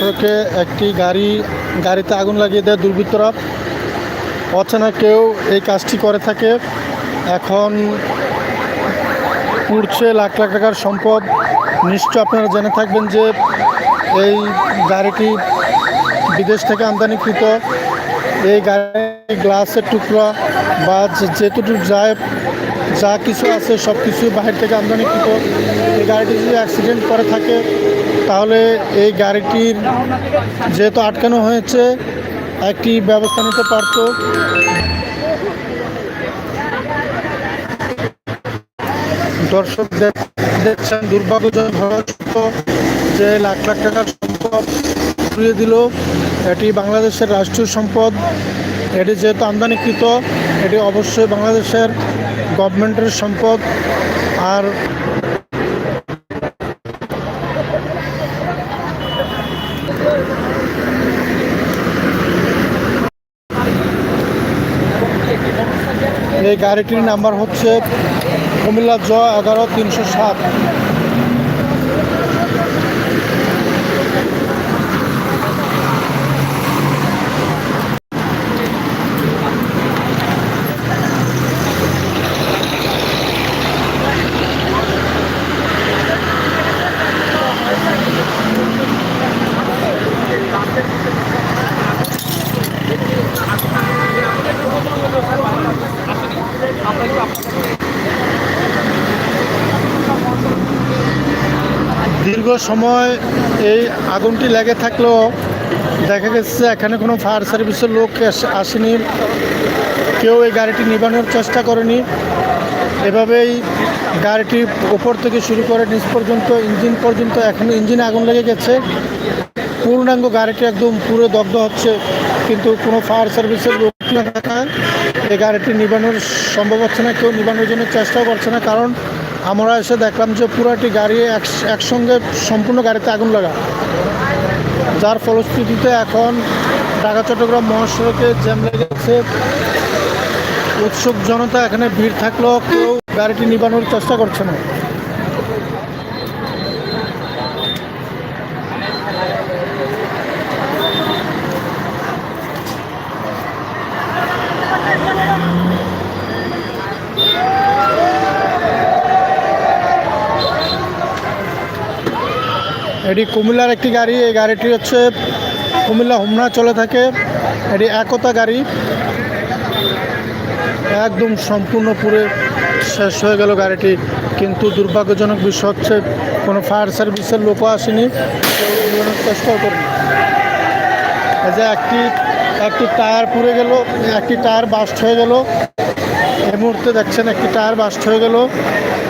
সড়কে একটি গাড়ি, গাড়িতে আগুন লাগিয়ে দেয় দুর্বৃত্তরা। অচেনা কেউ এই কাজটি করে থাকে। এখন পুড়ছে লাখ লাখ টাকার সম্পদ। নিশ্চয় আপনারা জেনে থাকবেন যে এই গাড়িটি বিদেশ থেকে আমদানিকৃত। এই গাড়ি গ্লাসের টুকরা বা যে- যেটুকু যায় যা কিছু আছে, সব কিছু বাহির থেকে আমদানি আমদানিকৃত এই গাড়িটি যদি অ্যাক্সিডেন্ট করে থাকে, তাহলে এই গাড়িটির যেহেতু আটকানো হয়েছে, একটি ব্যবস্থা নিতে পারত। দর্শক দেখ- দেখছেন দুর্ভাগ্যজনক সত্য যে লাখ লাখ টাকার সম্পদ ঘুরিয়ে দিল। এটি বাংলাদেশের রাষ্ট্রীয় সম্পদ। এটি যেহেতু আমদানিকৃত, এটি অবশ্যই বাংলাদেশের গভর্নমেন্টের সম্পদ। আর এই গাড়িটির নাম্বার হচ্ছে কুমিল্লা জ এগারো তিনশো সাত। সময় এই আগুনটি লেগে থাকলেও দেখা গেছে এখানে কোনো ফায়ার সার্ভিসের লোক আসেনি। কেউ এই গাড়িটি নিবানোর চেষ্টা করেনি। এভাবেই গাড়িটি ওপর থেকে শুরু করে নিচ পর্যন্ত, ইঞ্জিন পর্যন্ত এখন ইঞ্জিনে আগুন লেগে গেছে। পূর্ণাঙ্গ গাড়িটি একদম পুরো দগ্ধ হচ্ছে, কিন্তু কোনো ফায়ার সার্ভিসের লোক না থাকায় এই গাড়িটি নিবানোর সম্ভব হচ্ছে না। কেউ নিবানোর জন্য চেষ্টাও করছে না, কারণ আমরা এসে দেখলাম যে পুরাটি গাড়ি এক- একসঙ্গে সম্পূর্ণ গাড়িতে আগুন লাগা। যার ফলশ্রুতিতে এখন ঢাকা, চট্টগ্রাম মহাসড়কে জ্যাম লেগেছে উৎসুক জনতা এখানে ভিড় থাকলেও কেউ গাড়িটি নিবানোর চেষ্টা করছে না। এটি কুমিল্লার একটি গাড়ি, এই গাড়িটি হচ্ছে কুমিল্লা হোমনা চলে থাকে। এটি একতা গাড়ি। একদম সম্পূর্ণ পুরে শেষ হয়ে গেল গাড়িটি। কিন্তু দুর্ভাগ্যজনক বিষয় হচ্ছে, কোনো ফায়ার সার্ভিসের লোকও আসেনি। চেষ্টাও করেনি। যে একটি একটি টায়ার পুড়ে গেল, একটি টায়ার বাস্ট হয়ে গেল। এই মুহূর্তে দেখছেন একটি টায়ার বাস্ট হয়ে গেল।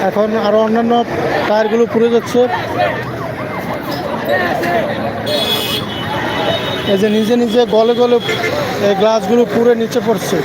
এখন আরও অন্যান্য টায়ারগুলো পুড়ে যাচ্ছে। এই যে নিজে নিজে গলে গলে গ্লাসগুলো পুরে নিচে পড়ছে।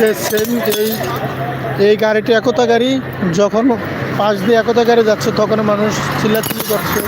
যে সেম এই এই গাড়িটি একতা গাড়ি, যখন পাশ দিয়ে একতা গাড়ি যাচ্ছে, তখন মানুষ চিল্লাচিল্লি করছে।